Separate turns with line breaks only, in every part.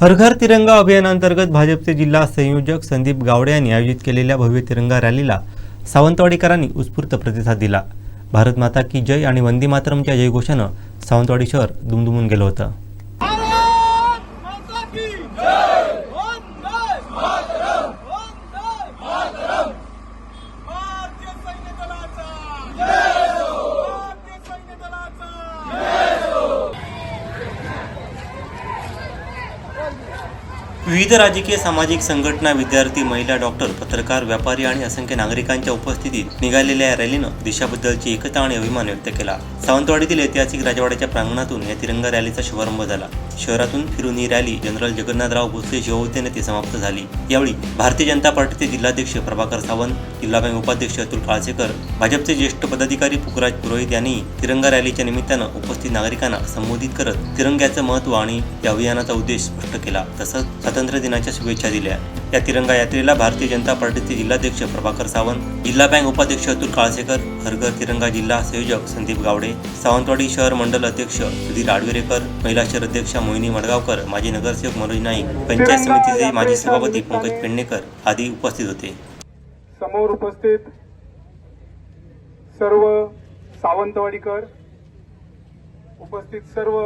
हर घर तिरंगा अभियानांतर्गत भाजपचे जिल्हा संयोजक संदीप गावडे यांनी आयोजित केलेल्या भव्य तिरंगा रॅलीला सावंतवाडीकरांनी उत्स्फूर्त प्रतिसाद दिला. भारत माता की जय आणि वंदे मातरमच्या जयघोषानं सावंतवाडी शहर दुमदुमून गेलं होतं.
Yeah.
विविध राजकीय सामाजिक संघटना विद्यार्थी महिला डॉक्टर पत्रकार व्यापारी आणि असंख्य नागरिकांच्या उपस्थितीत निघालेल्या या रॅलीनं देशाबद्दलची एकता आणि अभिमान व्यक्त केला. सावंतवाडीतील ऐतिहासिक राजवाड्याच्या प्रांगणातून या तिरंगा रॅलीचा शुभारंभ झाला. शहरातून फिरून ही रॅली जनरल जगन्नाथराव भोसले शिवतेने ती समाप्त झाली. यावेळी भारतीय जनता पार्टीचे जिल्हाध्यक्ष प्रभाकर सावंत जिल्हा बँक उपाध्यक्ष अतुल काळसेकर भाजपचे ज्येष्ठ पदाधिकारी पुखराज पुरोहित यांनी तिरंगा रॅलीच्या निमित्तानं उपस्थित नागरिकांना संबोधित करत तिरंग्याचं महत्त्व आणि या अभियानाचा उद्देश स्पष्ट केला. तसंच स्वातंत्र्य दिनाच्या शुभेच्छा दिल्या. या तिरंगा यात्रेला भारतीय जनता पार्टीचे जिल्हाध्यक्ष प्रभाकर सावंत जिल्हा बँक उपाध्यक्ष अतुल काळसेकर हरघर तिरंगा जिल्हा संयोजक संदीप गावडे सावंतवाडी शहर मंडल अध्यक्ष सुधीर आडवेरेकर महिला शहर अध्यक्षा मोहिनी मडगावकर माजी नगरसेवक मनोज नाईक पंचायत समितीचे माजी सभापती पंकज पेडणेकर आदी उपस्थित होते.
समोर उपस्थित सर्व सावंतवाडीकर उपस्थित सर्व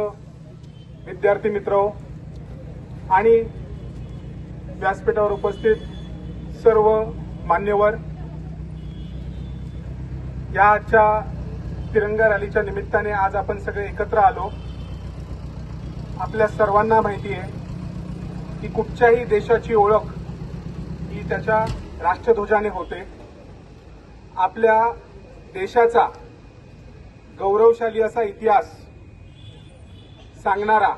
विद्यार्थी मित्र आणि व्यासपीठावर उपस्थित सर्व मान्यवर या आजच्या तिरंगा रॅलीच्या निमित्ताने आज आपण सगळे एकत्र आलो. आपल्या सर्वांना माहिती आहे की कुठच्याही देशाची ओळख ही त्याच्या राष्ट्रध्वजाने होते. आपल्या देशाचा गौरवशाली असा इतिहास सांगणारा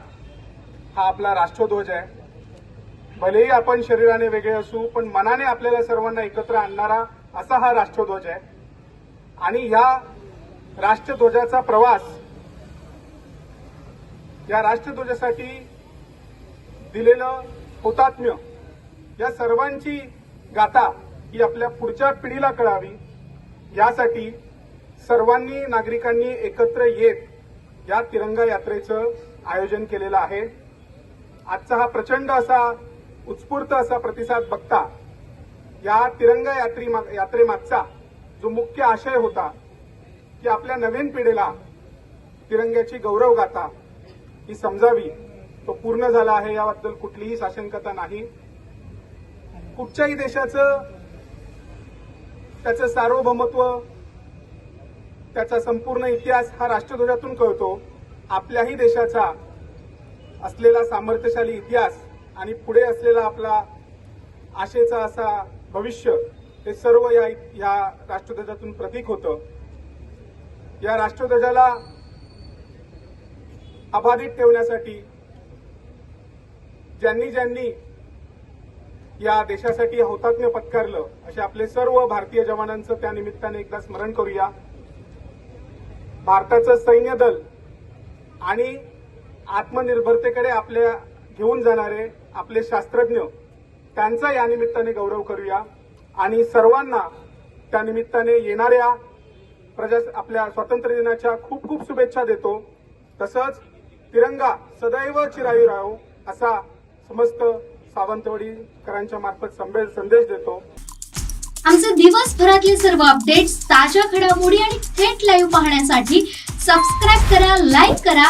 हा आपला राष्ट्रध्वज आहे. भलेही आपण शरीराने वेगळे असू पण मनाने आपल्याला सर्वांना एकत्र आणणारा असा हा राष्ट्रध्वज आहे. आणि ह्या राष्ट्रध्वजाचा प्रवास या राष्ट्रध्वजासाठी दिलेलं हुतात्म्य या सर्वांची गाथा ही आपल्या पुढच्या पिढीला कळावी. यासाठी सर्वांनी नागरिकांनी एकत्र येत या तिरंगा यात्रेचं आयोजन केलेलं आहे. आजचा हा प्रचंड असा उत्स्फूर्त असा प्रतिसाद बघता या तिरंगा यात्री यात्रेमागचा जो मुख्य आशय होता की आपल्या नवीन पिढीला तिरंग्याची गौरव गाथा ही समजावी तो पूर्ण झाला आहे याबद्दल कुठलीही साशंकता नाही. कुठच्याही देशाचं त्याचं सार्वभौमत्व त्याचा संपूर्ण इतिहास हा राष्ट्रध्वजातून कळतो. आपल्याही देशाचा असलेला सामर्थ्यशाली इतिहास आणि पुढे असलेला आपला आशेचा असा भविष्य हे सर्व या या राष्ट्रध्वजातून प्रतीक होतं. या राष्ट्रध्वजाला अबाधित ठेवण्यासाठी ज्यांनी ज्यांनी या देशासाठी हौतात्म्य पत्कारलं असे आपले सर्व भारतीय जवानांचं त्या निमित्ताने एकदा स्मरण करूया. भारताचं सैन्य दल आणि आत्मनिर्भरतेकडे आपल्या घेऊन जाणारे आपले शास्त्रज्ञ त्यांचा या निमित्ताने गौरव करूया आणि सर्वांना त्या निमित्ताने येणाऱ्या प्रजा आपल्या स्वातंत्र्य दिनाच्या खूप खूप शुभेच्छा देतो. तसंच तिरंगा सदैव चिरायू राहो असा समस्त सावंतवाडीकरांच्या मार्फत संदेश देतो.
आमचे दिवसभरातले सर्व अपडेट्स ताज्या घडामोडी आणि थेट लाईव्ह पाहण्यासाठी सबस्क्राईब करा लाईक करा